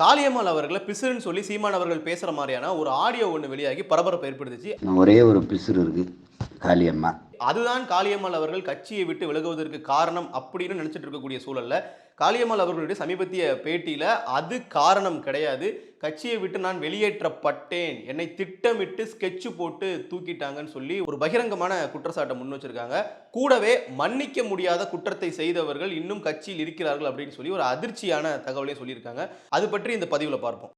காளியம்மாள் அவர்களை பிசுறுன்னு சொல்லி சீமான் அவர்கள் பேசுற மாதிரியான ஒரு ஆடியோ ஒன்று வெளியாகி பரபரப்பு ஏற்படுத்துச்சு. ஒரே ஒரு பிசுறு இருக்கு காளியம்மா. அதுதான் காளியம்மாள் அவர்கள் கட்சியை விட்டு விலகுவதற்கு காரணம் அப்படின்னு நினைச்சிட்டு இருக்கக்கூடிய சூழல்ல காளியம்மாள் அவர்களுடைய சமீபத்திய பேட்டியில் அது காரணம் கிடையாது. கட்சியை விட்டு நான் வெளியேற்றப்பட்டேன். என்னை திட்டமிட்டு ஸ்கெட்ச் போட்டு தூக்கிட்டாங்கன்னு சொல்லி ஒரு பகிரங்கமான குற்றச்சாட்டை முன் வச்சிருக்காங்க. கூடவே மன்னிக்க முடியாத குற்றத்தை செய்தவர்கள் இன்னும் கட்சியில் இருக்கிறார்கள் அப்படின்னு சொல்லி ஒரு அதிர்ச்சியான தகவலையும் சொல்லியிருக்காங்க. அது பற்றி இந்த பதிவில் பார்ப்போம்.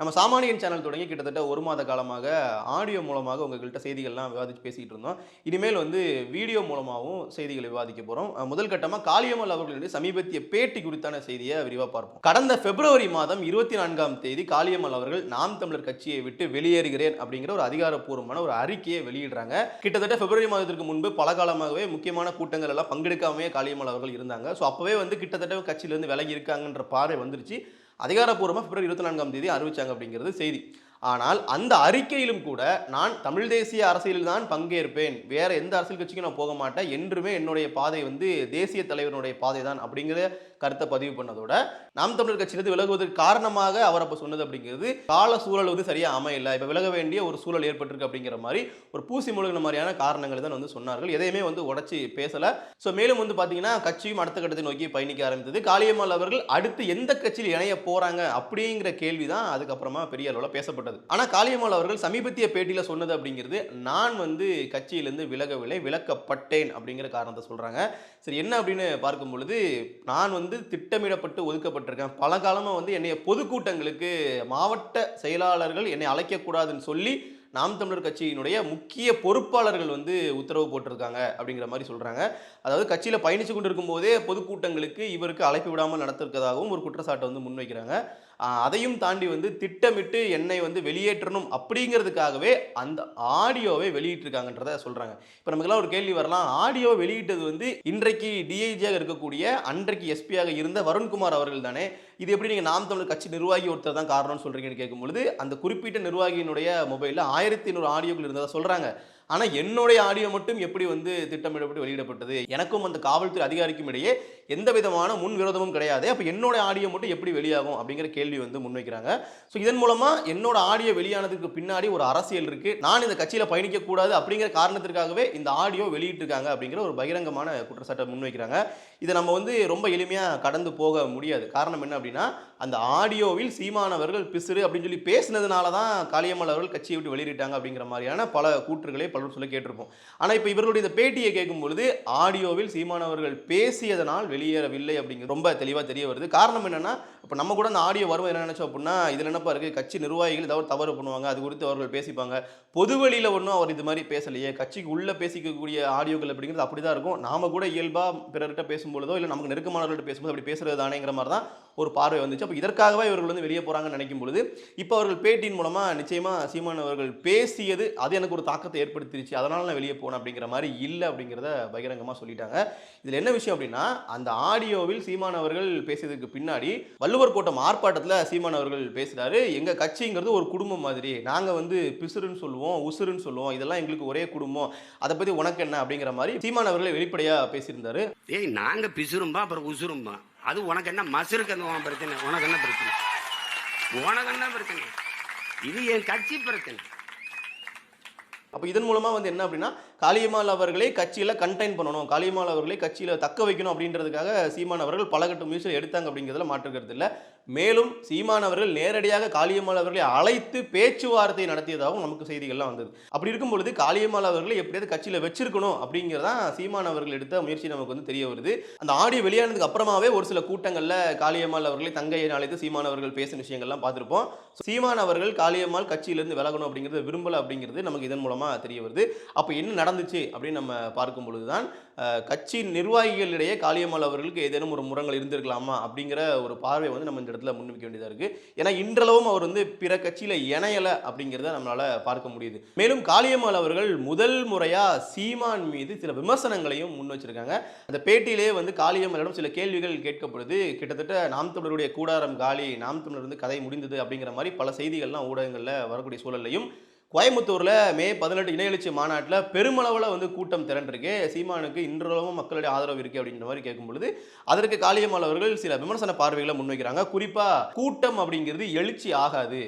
நம்ம சாமானியன் சேனல் தொடங்கி கிட்டத்தட்ட ஒரு மாத காலமாக ஆடியோ மூலமாக உங்கள்கிட்ட செய்திகள்லாம் விவாதித்து பேசிக்கிட்டு இருந்தோம். இனிமேல் வந்து வீடியோ மூலமாகவும் செய்திகளை விவாதிக்க போகிறோம் முதல் கட்டமாக காளியம்மாள் அவர்களுடைய சமீபத்திய பேட்டி குறித்தான செய்தியை விரிவாக பார்ப்போம். கடந்த பிப்ரவரி மாதம் இருபத்தி நான்காம் தேதி காளியம்மாள் அவர்கள் நாம் தமிழர் கட்சியை விட்டு வெளியேறுகிறேன் அப்படிங்கிற ஒரு அதிகாரப்பூர்வமான ஒரு அறிக்கையை வெளியிடுறாங்க. கிட்டத்தட்ட பிப்ரவரி மாதத்திற்கு முன்பு பல காலமாகவே முக்கியமான கூட்டங்கள் எல்லாம் பங்கெடுக்காமே காளியம்மாள் அவர்கள் இருந்தாங்க. ஸோ அப்போவே வந்து கிட்டத்தட்ட கட்சியிலேருந்து விலகி இருக்காங்கன்ற பார்வை வந்துருச்சு. அதிகாரப்பூர்வமாக பிப்ரவரி இருபத்தி நான்காம் தேதி அறிவிச்சாங்க அப்படிங்கிறது செய்தி. ஆனால் அந்த அறிக்கையிலும் கூட நான் தமிழ் தேசிய அரசியலில் தான் பங்கேற்பேன். வேற எந்த அரசியல் கட்சிக்கும் நான் போக மாட்டேன். என்றுமே என்னுடைய பாதை வந்து தேசிய தலைவனுடைய பாதை தான் அப்படிங்கிற கருத்தை பதிவு பண்ணதோட நாம் தமிழர் கட்சியிலிருந்து விலகுவதற்கு காரணமாக அவர் அப்போ சொன்னது அப்படிங்கிறது கால சூழல் வந்து சரியா அமையல. இப்போ விலக வேண்டிய ஒரு சூழல் ஏற்பட்டிருக்கு அப்படிங்கிற மாதிரி ஒரு பூசி முழுகின மாதிரியான காரணங்களை தான் வந்து சொன்னார்கள். எதையுமே வந்து உடச்சி பேசல. ஸோ மேலும் வந்து பார்த்தீங்கன்னா கட்சியும் அடுத்த கட்டத்தை நோக்கி பயணிக்க ஆரம்பித்தது. காளியம்மாள் அவர்கள் அடுத்து எந்த கட்சியில் இணைய போறாங்க அப்படிங்கிற கேள்வி தான் அதுக்கப்புறமா பெரிய அளவில் பேசப்பட்டது. ஆனால் காளியம்மாள் அவர்கள் சமீபத்திய பேட்டியில் சொன்னது அப்படிங்கிறது நான் வந்து கட்சியிலேருந்து விலகவில்லை விலக்கப்பட்டேன் அப்படிங்கிற காரணத்தை சொல்கிறாங்க சரி என்ன அப்படின்னு பார்க்கும் பொழுது நான் வந்து திட்டமிடப்பட்டு ஒதுக்கப்பட்டிருக்கேன். பல காலமாக வந்து என்னைய பொதுக்கூட்டங்களுக்கு மாவட்ட செயலாளர்கள் என்னை அழைக்கக்கூடாதுன்னு சொல்லி நாம் தமிழர் கட்சியினுடைய முக்கிய பொறுப்பாளர்கள் வந்து உத்தரவு போட்டிருக்காங்க அப்படிங்கிற மாதிரி சொல்கிறாங்க அதாவது கட்சியில் பயணித்து கொண்டு இருக்கும்போதே பொதுக்கூட்டங்களுக்கு இவருக்கு அழைப்பு விடாமல் நடத்திருக்கதாகவும் ஒரு குற்றச்சாட்டை வந்து முன்வைக்கிறாங்க. அதையும் தாண்டி வந்து திட்டமிட்டு என்னை வந்து வெளியேற்றணும் அப்படிங்கிறதுக்காகவே அந்த ஆடியோவை வெளியிட்டிருக்காங்கன்றத சொல்கிறாங்க இப்போ நமக்கெல்லாம் ஒரு கேள்வி வரலாம். ஆடியோ வெளியிட்டது வந்து இன்றைக்கு டிஐஜியாக இருக்கக்கூடிய அன்றைக்கு எஸ்பியாக இருந்த வருண்குமார் அவர்கள் தானே. இது எப்படி நீங்கள் நாம் தமிழ் கட்சி நிர்வாகி ஒருத்தர் தான் காரணம்னு சொல்கிறீங்கன்னு கேட்கும்பொழுது அந்த குறிப்பிட்ட நிர்வாகியினுடைய மொபைலில் ஆயிரத்தி ஐநூறு ஆடியோக்கள் இருந்ததாக சொல்கிறாங்க ஆனால் என்னுடைய ஆடியோ மட்டும் எப்படி வந்து திட்டமிடப்பட்டு வெளியிடப்பட்டது? எனக்கும் அந்த காவல்துறை அதிகாரிக்கும் இடையே எந்த விதமான முன் விரோதமும் கிடையாது. அப்போ என்னோட ஆடியோ மட்டும் எப்படி வெளியாகும் அப்படிங்கிற கேள்வி வந்து முன்வைக்கிறாங்க. ஸோ இதன் மூலமாக என்னோட ஆடியோ வெளியானதுக்கு பின்னாடி ஒரு அரசியல் இருக்குது நான் இந்த கட்சியில் பயணிக்கக்கூடாது அப்படிங்கிற காரணத்திற்காகவே இந்த ஆடியோ வெளியிட்டிருக்காங்க அப்படிங்கிற ஒரு பகிரங்கமான குற்றச்சாட்டை முன்வைக்கிறாங்க. இதை நம்ம வந்து ரொம்ப எளிமையாக கடந்து போக முடியாது. காரணம் என்ன அப்படின்னா அந்த ஆடியோவில் சீமானவர்கள் பிசுறு அப்படின்னு சொல்லி பேசினதுனால தான் காளியம்மாள் அவர்கள் கட்சியை விட்டு வெளியிட்டாங்க அப்படிங்கிற மாதிரியான பல கூற்றுகளை பலரும் சொல்லி கேட்டிருப்போம். ஆனால் இப்போ இவர்களுடைய இந்த பேட்டியை கேட்கும் பொழுது ஆடியோவில் சீமானவர்கள் பேசியதனால் வெளியேறவில்லை அப்படிங்கிற ரொம்ப தெளிவாக தெரிய வருது. காரணம் என்னென்னா இப்போ நம்ம கூட அந்த ஆடியோ வரும் என்ன நினச்சோம் அப்படின்னா இதில் என்னப்பா இருக்குது கட்சி நிர்வாகிகள் ஏதாவது தவறு பண்ணுவாங்க அது குறித்து அவர்கள் பேசிப்பாங்க. பொது வழியில் ஒன்றும் அவர் இது மாதிரி பேசலையே. கட்சிக்கு உள்ளே பேசிக்கக்கூடிய ஆடியோக்கள் அப்படிங்கிறது அப்படி தான் இருக்கும். நாம் கூட இயல்பாக பிறர்கிட்ட பேசும்பொழுதோ இல்லை நமக்கு நெருக்கமானவர்கள்ட்ட பேசும்போது அப்படி பேசுறது தானேங்கிற மாதிரி தான் ஒரு பார்வை வந்துச்சு. அப்போ இதற்காகவே இவர்கள் வந்து வெளியே போகிறாங்கன்னு நினைக்கும் பொழுது இப்போ அவர்கள் பேட்டியின் மூலமாக நிச்சயமாக சீமான் அவர்கள் பேசியது அது எனக்கு ஒரு தாக்கத்தை ஏற்படுத்திருச்சு. அதனால் நான் வெளியே போனேன் அப்படிங்கிற மாதிரி இல்லை அப்படிங்கிறத பகிரங்கமாக சொல்லிட்டாங்க. இதில் என்ன விஷயம் அப்படின்னா அந்த ஆடியோவில் சீமான் அவர்கள் பேசியதுக்கு பின்னாடி வள்ளுவர் கோட்டம் ஆர்ப்பாட்டத்தில் சீமான் அவர்கள் பேசுகிறாரு எங்கள் கட்சிங்கிறது ஒரு குடும்பம் மாதிரி. நாங்கள் வந்து பிசுறுன்னு சொல்லுவோம் உசுருன்னு சொல்லுவோம். இதெல்லாம் எங்களுக்கு ஒரே குடும்பம். அதை பற்றி உனக்கு என்ன அப்படிங்கிற மாதிரி சீமான் அவர்களை வெளிப்படையாக பேசியிருந்தாரு. ஏய் நாங்கள் பிசுறும்பா அப்புறம் உசுரும்பா அது உனக்கு என்ன மசுருக்கு அந்த உன் பிரச்சனை? உனக்கு என்ன பிரச்சனை? உனக்கு என்ன பிரச்சனை? இது என் கட்சி பிரச்சனை. அப்போ இதன் மூலமாக வந்து என்ன அப்படின்னா காளியம்மாள் அவர்களை கட்சியில் கண்டெயின் பண்ணணும். காளியம்மாள் அவர்களை கட்சியில் தக்க வைக்கணும் அப்படின்றதுக்காக சீமான் அவர்கள் பலகட்ட முயற்சியில் எடுத்தாங்க அப்படிங்கிறதுல மாற்றுக்கிறது இல்லை. மேலும் சீமான் அவர்கள் நேரடியாக காளியம்மாள் அவர்களை அழைத்து பேச்சுவார்த்தை நடத்தியதாகவும் நமக்கு செய்திகள்லாம் வந்தது. அப்படி இருக்கும் பொழுது காளியம்மாள் அவர்களை எப்படியாவது கட்சியில் வச்சிருக்கணும் அப்படிங்கிறதான் சீமான் அவர்கள் எடுத்த முயற்சி நமக்கு வந்து தெரிய வருது. அந்த ஆடியோ வெளியானதுக்கு அப்புறமாவே ஒரு சில கூட்டங்களில் காளியம்மாள் அவர்களை தங்கையை அழைத்து சீமான் அவர்கள் பேசின விஷயங்கள்லாம் பார்த்துருப்போம். சீமான் அவர்கள் காளியம்மாள் கட்சியிலிருந்து விலகணும் அப்படிங்கிறது விரும்பலை அப்படிங்கிறது நமக்கு இதன் மூலமாக தெரிய வருது. அப்போ என்ன நடந்துச்சு அப்படின்னு நம்ம பார்க்கும் பொழுது தான் கட்சி நிர்வாகிகளிடையே காளியம்மாள் அவர்களுக்கு ஏதேனும் ஒரு முரங்கள் இருந்திருக்கலாமா அப்படிங்கிற ஒரு பார்வை வந்து நம்ம இந்த இடத்துல முன்வைக்க வேண்டியதாக இருக்குது ஏன்னா இன்றளவும் அவர் வந்து பிற கட்சியில் இணையலை அப்படிங்கிறத நம்மளால் பார்க்க முடியுது. மேலும் காளியம்மாள் அவர்கள் முதல் முறையாக சீமான் மீது சில விமர்சனங்களையும் முன் வச்சிருக்காங்க. அந்த பேட்டியிலே வந்து காளியம்மனிடம் சில கேள்விகள் கேட்கப்படுது கிட்டத்தட்ட நாம் தமிழருடைய கூடாரம் காலி நாம் தமிழர் வந்து கதை முடிந்தது அப்படிங்கிற மாதிரி பல செய்திகள்லாம் ஊடகங்களில் வரக்கூடிய சூழல்லையும் கோயம்புத்தூரில் மே பதினெட்டு இணையெழுச்சி மாநாட்டில் பெருமளவில் வந்து கூட்டம் திரண்டிருக்கு. சீமானுக்கு இன்றளவும் மக்களுடைய ஆதரவு இருக்கு அப்படின்ற மாதிரி கேட்கும்பொழுது அதற்கு காளியம்மாள் அவர்கள் சில விமர்சன பார்வைகளை முன்வைக்கிறாங்க. குறிப்பாக கூட்டம் அப்படிங்கிறது எழுச்சி ஆகாது.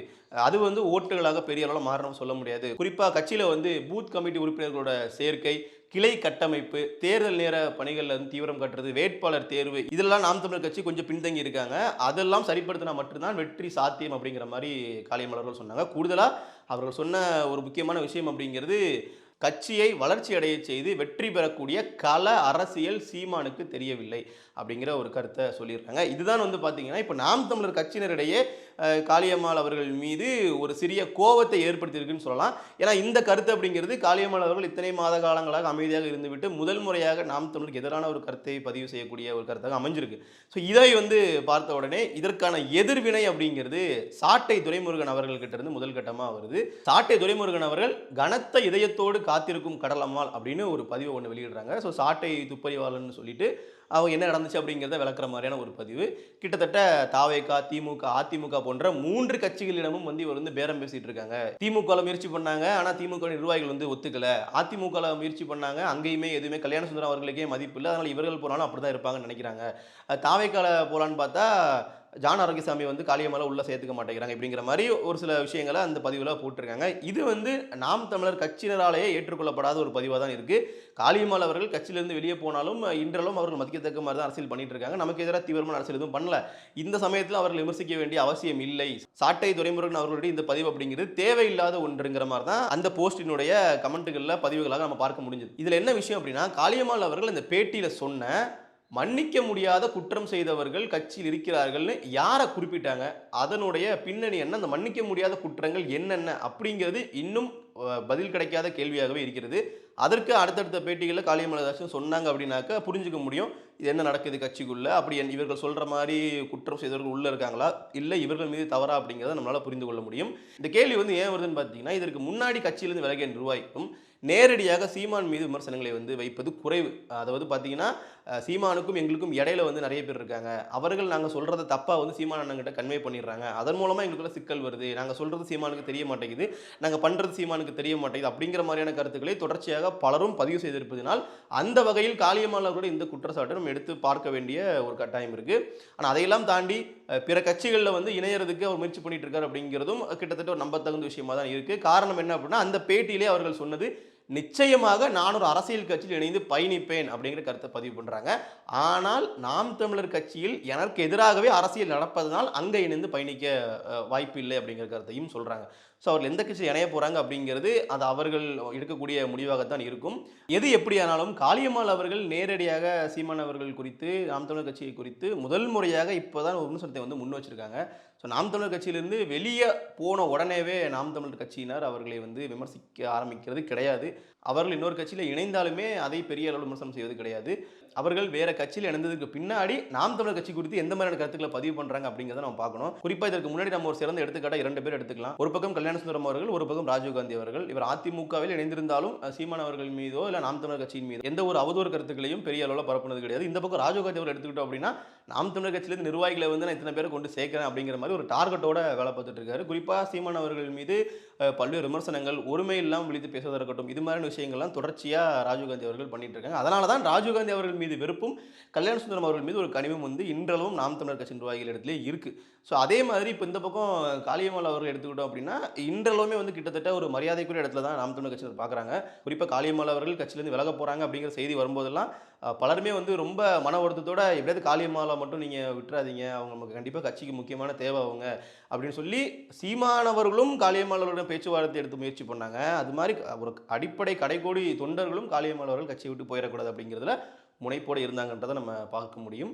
அது வந்து ஓட்டுகளாக பெரிய அளவில் மாறணும் சொல்ல முடியாது. குறிப்பாக கட்சியில் வந்து பூத் கமிட்டி உறுப்பினர்களோட சேர்க்கை கிளை கட்டமைப்பு தேர்தல் நேர பணிகளில் வந்து தீவிரம் கட்டுறது வேட்பாளர் தேர்வு இதெல்லாம் நாம் தமிழர் கட்சி கொஞ்சம் பின்தங்கி இருக்காங்க. அதெல்லாம் சரிப்படுத்தினா மட்டும்தான் வெற்றி சாத்தியம் அப்படிங்கிற மாதிரி காளியமலர்கள் சொன்னாங்க. கூடுதலாக அவர்கள் சொன்ன ஒரு முக்கியமான விஷயம் அப்படிங்கிறது கட்சியை வளர்ச்சி அடைய செய்து வெற்றி பெறக்கூடிய கல அரசியல் சீமானுக்கு தெரியவில்லை அப்படிங்கிற ஒரு கருத்தை சொல்லியிருக்காங்க. இதுதான் வந்து பார்த்தீங்கன்னா இப்போ நாம் தமிழர் கட்சியினரிடையே காளியம்மாள் அவர்கள் மீது ஒரு சிறிய கோபத்தை ஏற்படுத்தியிருக்குன்னு சொல்லலாம். ஏன்னா இந்த கருத்து அப்படிங்கிறது காளியம்மாள் அவர்கள் இத்தனை மாத காலங்களாக அமைதியாக இருந்துவிட்டு முதல் முறையாக நாம் தமிழுக்கு எதிரான ஒரு கருத்தை பதிவு செய்யக்கூடிய ஒரு கருத்தாக அமைஞ்சிருக்கு. ஸோ இதை வந்து பார்த்த உடனே இதற்கான எதிர்வினை அப்படிங்கிறது சாட்டை துரைமுருகன் அவர்கள்கிட்ட இருந்து முதல் கட்டமாக வருது. சாட்டை துரைமுருகன் அவர்கள் கனத்த இதயத்தோடு காத்திருக்கும் கடலம்மாள் அப்படின்னு ஒரு பதிவை ஒன்று வெளியிடுறாங்க. ஸோ சாட்டை துப்பறிவாளன் சொல்லிட்டு அவங்க என்ன நடந்துச்சு அப்படிங்கிறத விளக்குற மாதிரியான ஒரு பதிவு. கிட்டத்தட்ட தாவேகா திமுக அதிமுக போன்ற மூன்று கட்சிகளிடமும் வந்து இவர் வந்து பேரம் பேசிட்டு இருக்காங்க. திமுகவில் முயற்சி பண்ணாங்க ஆனால் திமுக நிர்வாகிகள் வந்து ஒத்துக்கல. அதிமுகவில் முயற்சி பண்ணாங்க அங்கேயுமே எதுவுமே கல்யாண சுந்தரம் அவர்களுக்கே மதிப்பு இல்லை. அதனால் இவர்கள் போனாலும் அப்படி தான் இருப்பாங்கன்னு நினைக்கிறாங்க. தாவேக்கால போகலான்னு பார்த்தா ஜான் ஆரோக்கியசாமி வந்து காளியம்மால உள்ள சேர்த்துக்க மாட்டேங்கிறாங்க இப்படிங்கிற மாதிரி ஒரு சில விஷயங்களை அந்த பதிவில் போட்டிருக்காங்க. இது வந்து நாம் தமிழர் கட்சியினராலேயே ஏற்றுக்கொள்ளப்படாத ஒரு பதிவாக தான் இருக்கு. காளியம்மாள் அவர்கள் கட்சியிலிருந்து வெளியே போனாலும் இன்றளவும் அவர்கள் மதிக்கத்தக்க மாதிரி தான் அரசியல் பண்ணிட்டு இருக்காங்க நமக்கு எதிராக தீவிரமான அரசியல் எதுவும் பண்ணல. இந்த சமயத்தில் அவர்கள் விமர்சிக்க வேண்டிய அவசியம் இல்லை. சாட்டை துரைமுருகன் அவர்களுடைய இந்த பதிவு அப்படிங்கிறது தேவையில்லாத ஒன்றுங்கிற மாதிரி தான் அந்த போஸ்டினுடைய கமெண்ட்டுகளில் பதிவுகளாக நம்ம பார்க்க முடிஞ்சது. இதில் என்ன விஷயம் அப்படின்னா காளியம்மாள் அவர்கள் இந்த பேட்டியில் சொன்ன மன்னிக்க முடியாத குற்றம் செய்தவர்கள் கட்சியில் இருக்கிறார்கள்னு யாரை குறிப்பிட்டாங்க? அதனுடைய பின்னணி என்ன? அந்த மன்னிக்க முடியாத குற்றங்கள் என்னென்ன? அப்படிங்கிறது இன்னும் பதில் கிடைக்காத கேள்வியாகவே இருக்கிறது. அதற்கு அடுத்தடுத்த பேட்டிகளில் காளியமலதாசன் சொன்னாங்க அப்படின்னாக்க புரிஞ்சுக்க முடியும். இது என்ன நடக்குது கட்சிக்குள்ளே? அப்படி என் இவர்கள் சொல்கிற மாதிரி குற்றம் செய்தவர்கள் உள்ளே இருக்காங்களா? இல்லை இவர்கள் மீது தவறா அப்படிங்கிறத நம்மளால் புரிந்து கொள்ள முடியும். இந்த கேள்வி வந்து ஏன் வருதுன்னு பார்த்தீங்கன்னா இதற்கு முன்னாடி கட்சியிலிருந்து விலகிய நிர்வாகிக்கும் நேரடியாக சீமான் மீது விமர்சனங்களை வந்து வைப்பது குறைவு. அதாவது பார்த்தீங்கன்னா சீமானுக்கும் எங்களுக்கும் இடையில வந்து நிறைய பேர் இருக்காங்க. அவர்கள் நாங்கள் சொல்கிறத தப்பாக வந்து சீமான் அண்ணங்கிட்ட கன்வே பண்ணிடுறாங்க. அதன் மூலமாக எங்களுக்குள்ள சிக்கல் வருது. நாங்கள் சொல்கிறது சீமானுக்கு தெரிய மாட்டேங்குது. நாங்கள் பண்ணுறது சீமானுக்கு தெரிய மாட்டேங்குது அப்படிங்கிற மாதிரியான கருத்துக்களை தொடர்ச்சியாக பலரும் பதிவு செய்திருப்பதனால் அந்த வகையில் காளியம்மாள் கூட இந்த குற்றச்சாட்டை நம்ம எடுத்து பார்க்க வேண்டிய ஒரு கட்டாயம் இருக்குது ஆனால் அதையெல்லாம் தாண்டி பிற கட்சிகளில் வந்து இணையறதுக்கு அவர் முயற்சி பண்ணிட்டு இருக்காரு அப்படிங்கிறதும் கிட்டத்தட்ட ஒரு நம்பத்தகுந்த விஷயமா தான் இருக்குது காரணம் என்ன அப்படின்னா அந்த பேட்டியிலே அவர்கள் சொன்னது நிச்சயமாக நான் ஒரு அரசியல் கட்சியில் இணைந்து பயணிப்பேன் அப்படிங்கிற கருத்தை பதிவு பண்ணுறாங்க ஆனால் நாம் தமிழர் கட்சியில் எனக்கு எதிராகவே அரசியல் நடப்பதனால் அங்கே இணைந்து பயணிக்க வாய்ப்பு இல்லை அப்படிங்கிற கருத்தையும் சொல்கிறாங்க ஸோ அவர்கள் எந்த கட்சியில் இணைய போகிறாங்க அப்படிங்கிறது அது அவர்கள் எடுக்கக்கூடிய முடிவாகத்தான் இருக்கும். எது எப்படியானாலும் காளியம்மாள் அவர்கள் நேரடியாக சீமான் அவர்கள் குறித்து நாம் தமிழர் கட்சியை குறித்து முதல் முறையாக இப்போ தான் ஒரு நிமிஷத்தை வந்து முன் வச்சுருக்காங்க. ஸோ நாம் தமிழர் கட்சியிலிருந்து வெளியே போன உடனேவே நாம் தமிழர் கட்சியினர் அவர்களை வந்து விமர்சிக்க ஆரம்பிக்கிறது கிடையாது. அவர்கள் இன்னொரு கட்சியில் இணைந்தாலுமே அதை பெரிய அளவில் விமர்சனம் செய்வது கிடையாது. அவர்கள் வேற கட்சியில் இணைந்ததுக்கு பின்னாடி நாம் தமிழர் கட்சி குறித்து எந்த மாதிரியான கருத்துக்களை பதிவு பண்றாங்க அப்படிங்கிறத நம்ம பார்க்கணும். குறிப்பாக இதற்கு முன்னாடி நம்ம ஒரு சிறந்த எடுத்துக்காட்டா இரண்டு பேர் எடுத்துக்கலாம். ஒரு பக்கம் கல்யாண சுந்தரம் அவர்கள் ஒரு பக்கம் ராஜீவ்காந்தி அவர்கள். இவர் அதிமுகவில் இணைந்திருந்தாலும் அஹ், சீமான் அவர்கள் மீதோ இல்லை நாம் தமிழர் கட்சியின் மீதோ எந்த ஒரு அவதூறு கருத்துக்களையும் பெரிய அளவில் பரப்புனது கிடையாது. இந்த பக்கம் ராஜீவ்காந்தி அவர்கள் எடுத்துக்கிட்டோம் அப்படின்னா நாம் தமிழர் கட்சியிலிருந்து நிர்வாகிகளை வந்து நான் இத்தனை பேரை கொண்டு சேர்க்கிறேன் அப்படிங்கிற மாதிரி ஒரு டார்கெட்டோட வேலை பார்த்துட்டு இருக்காரு. குறிப்பாக சீமான் அவர்கள் மீது பல்வேறு விமர்சனங்கள் ஒருமை இல்லாமல் விழித்து பேசுவதாக இருக்கட்டும் இது மாதிரி விஷயங்கள்லாம் தொடர்ச்சியாக ராஜீவ்காந்தி அவர்கள் பண்ணிட்டு இருக்காங்க. அதனால தான் ராஜீவ்காந்தி அவர்கள் மீது வெறுப்பும் கல்யாண சுந்தரம் அவர்கள் மீது ஒரு கனிவும் வந்து இன்றளவும் நாம் தமிழர் கட்சி நிர்வாகிகள் இடத்துல இருக்கு. ஸோ அதே மாதிரி இப்போ இந்த பக்கம் காளியம்மாள் அவர்கள் எடுத்துக்கிட்டோம் அப்படின்னா இன்றளவுமே வந்து கிட்டத்தட்ட ஒரு மரியாதைக்குரிய இடத்துல தான் நாம் தமிழர் கட்சியினர் பார்க்குறாங்க குறிப்பாக காளியம்மாள் அவர்கள் கட்சியிலேருந்து விலக போகிறாங்க அப்படிங்கிற செய்தி வரும்போதெல்லாம் பலருமே வந்து ரொம்ப மன வருத்தத்தோட எப்படியாவது காளியம்மாவை மட்டும் நீங்கள் விட்டுறாதீங்க. அவங்க நமக்கு கண்டிப்பாக கட்சிக்கு முக்கியமான தேவை அவங்க அப்படின்னு சொல்லி சீமானவர்களும் காளியம்மாளோட பேச்சுவார்த்தை எடுத்து முயற்சி பண்ணாங்க. அது மாதிரி ஒரு அடிப்படை கடைக்கோடி தொண்டர்களும் காளியம்மாள் அவர்கள் கட்சியை விட்டு போயிடக்கூடாது அப்படிங்கிறதுல முனைப்போடு இருந்தாங்கன்றதை நம்ம பார்க்க முடியும்.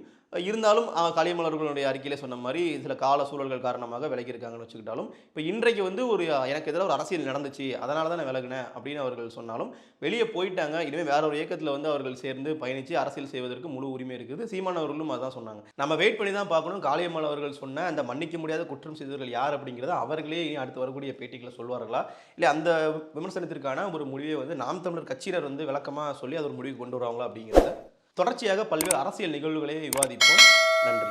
இருந்தாலும் கலைமலர்களுடைய அறிக்கையிலே சொன்ன மாதிரி சில கால சூழல்கள் காரணமாக விலகியிருக்காங்கன்னு வச்சுக்கிட்டாலும் இப்போ இன்றைக்கு வந்து ஒரு எனக்கு எதிராக ஒரு அரசியல் நடந்துச்சு அதனால தான் நான் விலகினேன் அப்படின்னு அவர்கள் சொன்னாலும் வெளியே போயிட்டாங்க இனிமேல் வேற ஒரு இயக்கத்தில் வந்து அவர்கள் சேர்ந்து பயணித்து அரசியல் செய்வதற்கு முழு உரிமை இருக்குது. சீமான் அவர்களும் அதான் சொன்னாங்க. நம்ம வெயிட் பண்ணி தான் பார்க்கணும். காளியம்மாள் அவர்கள் சொன்ன அந்த மன்னிக்க முடியாத குற்றம் செய்தவர்கள் யார் அப்படிங்கிறத அவர்களே அடுத்து வரக்கூடிய பேட்டிகளை சொல்வார்களா? இல்லை அந்த விமர்சனத்திற்கான ஒரு முடிவை வந்து நாம் தமிழர் கட்சியினர் வந்து விளக்கமாக சொல்லி அது ஒரு முடிவு கொண்டு வருவாங்களா அப்படிங்கிறத தொடர்ச்சியாக பல்வேறு அரசியல் நிகழ்வுகளை விவாதிப்போம். நன்றி.